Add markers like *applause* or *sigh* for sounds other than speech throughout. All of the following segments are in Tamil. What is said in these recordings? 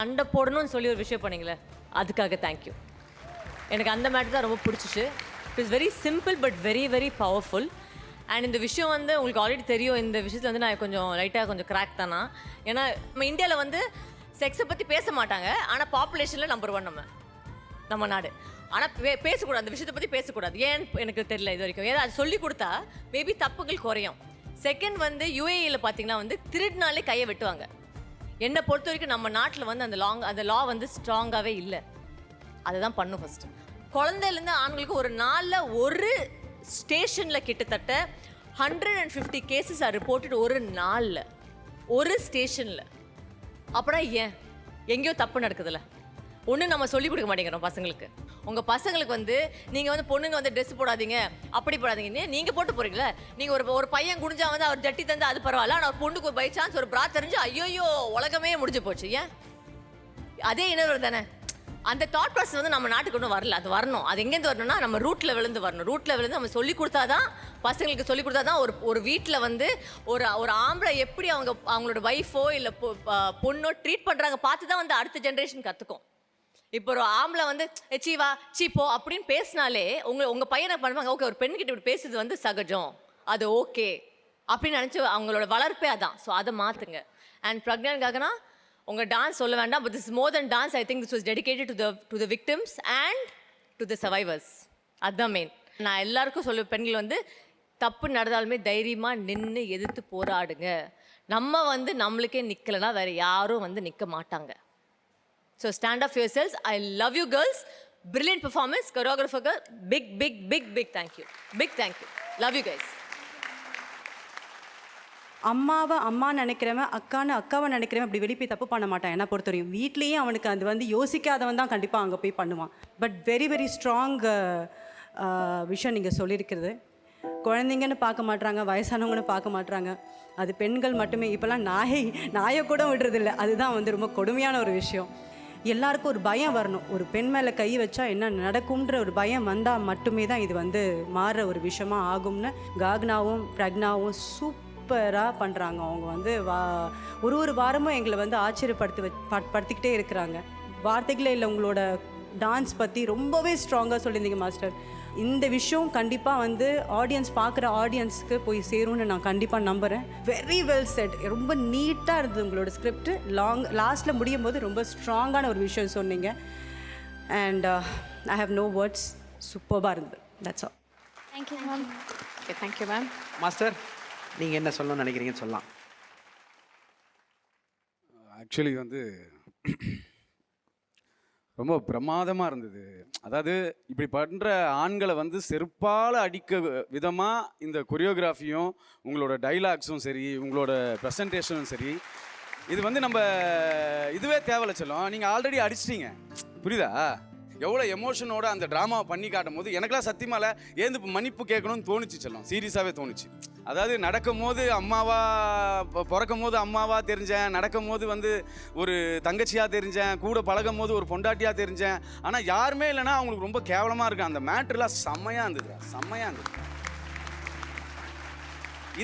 சண்டை போடணும்னு சொல்லி ஒரு விஷயம் பண்ணீங்களே அதுக்காக தேங்க்யூ எனக்கு அந்த மேட்டர் தான் ரொம்ப பிடிச்சிச்சு. It is very simple but very very powerful and இந்த விஷயம் வந்து உங்களுக்கு ஆல்ரெடி தெரியும். இந்த விஷயத்தில் வந்து நான் கொஞ்சம் லைட்டாக கொஞ்சம் கிராக் தானா? ஏன்னா நம்ம இந்தியாவில் வந்து செக்ஸை பற்றி பேச மாட்டாங்க. ஆனால் பாப்புலேஷனில் நம்பர் ஒன் நம்ம. நம்ம நாடு. ஆனால் பே பேசக்கூடாது. அந்த விஷயத்தை பற்றி பேசக்கூடாது. ஏன் எனக்கு தெரியல இது வரைக்கும். ஏதாவது அது சொல்லி கொடுத்தா மேபி தப்புகள் குறையும். செகண்ட் வந்து யுஏஇயில் பார்த்தீங்கன்னா வந்து திருடினாலே கையை வெட்டுவாங்க. என்னை பொறுத்த வரைக்கும் நம்ம நாட்டில் வந்து அந்த லாங் அந்த லா வந்து ஸ்ட்ராங்காகவே இல்லை. அதுதான் பண்ணும் ஃபஸ்ட்டு குழந்தையிலேருந்து ஆண்களுக்கு ஒரு நாளில் ஒரு ஸ்டேஷனில் கிட்டத்தட்ட hundred and fifty cases are reported ஒரு நாளில். ஒரு ஸ்டேஷனில் அப்புறம் ஏன்? எங்கேயோ தப்பு நடக்குதுல்ல. ஒன்று நம்ம சொல்லிக் கொடுக்க மாட்டேங்கிறோம் பசங்களுக்கு. உங்கள் பசங்களுக்கு வந்து நீங்கள் வந்து பொண்ணுங்க வந்து ட்ரெஸ் போடாதீங்க அப்படி போடாதீங்கன்னு நீங்கள் போட்டு போகிறீங்களே நீங்கள் ஒரு ஒரு பையன் குடிஞ்சா வந்து அவர் ஜட்டி தந்து அது பரவாயில்ல ஆனால் ஒரு பொண்ணுக்கு பை சான்ஸ் ஒரு பிரா தெரிஞ்சு ஐயோயோ உலகமே முடிஞ்சு போச்சு. ஏன்? அதே இனவர் தானே. அந்த தாட் ப்ராசஸ் வந்து நம்ம நாட்டுக்கு ஒன்றும் வரல அது வரணும். அது எங்கேருந்து வரணும்னா நம்ம ரூட்டில் விழுந்து வரணும். ரூட்டில் விழுந்து நம்ம சொல்லி கொடுத்தாதான் பசங்களுக்கு சொல்லி கொடுத்தாதான் ஒரு ஒரு வீட்டில் வந்து ஒரு ஒரு ஆம்பளை எப்படி அவங்க அவங்களோட ஒய்ஃபோ இல்லை பொண்ணோ ட்ரீட் பண்ணுறாங்க பார்த்து தான் வந்து அடுத்த ஜென்ரேஷன் கற்றுக்கும் இப்போ ஒரு ஆம்பளை வந்து "ஏ, சீ வா சீ போ அப்படின்னு பேசினாலே உங்க உங்க பையனை பண்ணுவாங்க ஓகே ஒரு பெண்கிட்ட இப்படி பேசுறது வந்து சகஜம் அது ஓகே அப்படின்னு நினச்சி அவங்களோட வளர்ப்பே அதான். ஸோ அதை மாற்றுங்க அண்ட் பிரக்னான்காகனா உங்கள் டான்ஸ் சொல்ல வேண்டாம் but this more than dance I think this was dedicated to the to the victims and to the survivors அதுதான் மெயின் நான் எல்லாருக்கும் சொல்ல பெண்கள் வந்து தப்பு நடந்தாலுமே தைரியமாக நின்று எதிர்த்து போராடுங்க. நம்ம வந்து நம்மளுக்கே நிற்கலைன்னா வேறு யாரும் வந்து நிற்க மாட்டாங்க. So stand up yourselves I love you girls brilliant performance choreographer big big big big thank you big thank you love you guys அம்மாவை அம்மா நினைக்கிறவன் அக்கான்னு அக்காவை நினைக்கிறவன் அப்படி வெளியே போய் தப்பு பண்ண மாட்டான். என்ன பொறுத்தவரையும் வீட்லேயும் அவனுக்கு அது வந்து யோசிக்காதவன் தான் கண்டிப்பாக அங்கே போய் பண்ணுவான். பட் வெரி வெரி ஸ்ட்ராங் விஷயம் நீங்கள் சொல்லியிருக்கிறது. குழந்தைங்கன்னு பார்க்க மாட்டுறாங்க வயசானவங்கன்னு பார்க்க மாட்டுறாங்க அது பெண்கள் மட்டுமே. இப்போல்லாம் நாயை நாயை கூட விடுறதில்ல. அதுதான் வந்து ரொம்ப கொடுமையான ஒரு விஷயம். எல்லாருக்கும் ஒரு பயம் வரணும். ஒரு பெண் மேலே கை வச்சா என்ன நடக்கும்ன்ற ஒரு பயம் வந்தால் மட்டுமே தான் இது வந்து மாறுற ஒரு விஷயமா ஆகும்னு காக்னாவும் பிரக்னாவும் சூப்பராக பண்ணுறாங்க அவங்க வந்து வா ஒரு ஒரு வாரமும் எங்களை வந்து ஆச்சரியப்படுத்தி வ- படுத்திக்கிட்டே இருக்கிறாங்க. வார்த்தைகளே இல்லை உங்களோட டான்ஸ் பற்றி ரொம்பவே ஸ்ட்ராங்காக சொல்லியிருந்தீங்க மாஸ்டர் இந்த விஷயம் கண்டிப்பாக வந்து ஆடியன்ஸ் பார்க்குற ஆடியன்ஸ்க்கு போய் சேரும்னு நான் கண்டிப்பாக நம்புகிறேன் வெரி வெல் செட் ரொம்ப நீட்டாக இருந்தது உங்களோட ஸ்கிரிப்ட் லாங் லாஸ்ட்டில் முடியும் போது ரொம்ப ஸ்ட்ராங்கான ஒரு விஷயம் சொன்னீங்க. And I have no words சூப்பராக இருந்தது. That's all thank you ma'am okay thank you ma'am master நீங்கள் என்ன சொல்லணும்னு நினைக்கிறீங்கன்னு சொல்லலாம். ஆக்சுவலி வந்து *clears throat* ரொம்ப பிரமாதமாக இருந்தது. அதாவது இப்படி பண்ணுற ஆண்களை வந்து செருப்பால் அடிக்க விதமாக இந்த கொரியோகிராஃபியும் உங்களோட டைலாக்ஸும் சரி உங்களோட ப்ரெசன்டேஷனும் சரி இது வந்து நம்ம இதுவே தேவையில்ல செல்லம். நீங்கள் ஆல்ரெடி அடிச்சிட்டீங்க. புரியுதா? எவ்வளோ எமோஷனோட அந்த ட்ராமாவை பண்ணி காட்டும் போது எனக்கெல்லாம் சத்தியமால ஏந்து மன்னிப்பு கேட்கணும்னு தோணுச்சு செல்லம். சீரியஸாகவே தோணுச்சு. அதாவது நடக்கும் போது அம்மாவா பிறக்கும் போது அம்மாவா தெரிஞ்சேன் நடக்கும் போது வந்து ஒரு தங்கச்சியா தெரிஞ்சேன் கூட பழகும் போது ஒரு பொண்டாட்டியா தெரிஞ்சேன். ஆனால் யாருமே இல்லைன்னா அவங்களுக்கு ரொம்ப கேவலமாக இருக்கு. அந்த மேட்ருலாம் செம்மையாக இருந்தது செம்மையாக இருந்தது.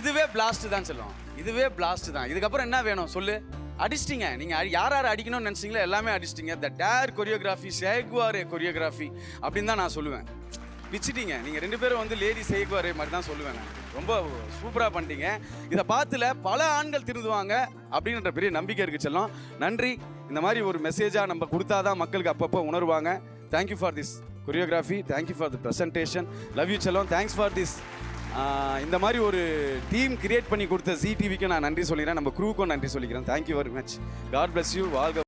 இதுவே பிளாஸ்ட் தான் சொல்லுவோம். இதுவே பிளாஸ்ட் தான். இதுக்கப்புறம் என்ன வேணும்? சொல்லு. அடிச்சிட்டிங்க. நீங்கள் யார் யார் அடிக்கணும்னு நினச்சிங்களோ எல்லாமே அடிச்சிட்டிங்க. The dare choreography Che Guevara choreography அப்படின்னு தான் நான் சொல்லுவேன். பிச்சிட்டீங்க. நீங்கள் ரெண்டு பேரும் வந்து லேடி சேகுவாரே மாதிரி தான் சொல்லுவேன் நான். ரொம்ப சூப்பராக பண்ணிட்டீங்க. இதை பார்த்துல பல ஆண்கள் திருந்துவாங்க அப்படின்ற பெரிய நம்பிக்கை இருக்கு செல்லம். நன்றி. இந்த மாதிரி ஒரு மெசேஜாக நம்ம கொடுத்தா தான் மக்களுக்கு அப்பப்போ உணர்வாங்க. Thank you for this choreography thank you for the presentation love you செல்லம். தேங்க்ஸ் ஃபார் திஸ் இந்த மாதிரி ஒரு டீம் கிரியேட் பண்ணி கொடுத்த ஜி டிவிக்கு நான் நன்றி சொல்லிக்கிறேன். நம்ம க்ரூக்கும் நன்றி சொல்லிக்கிறேன். Thank you very much God bless you வாழ்க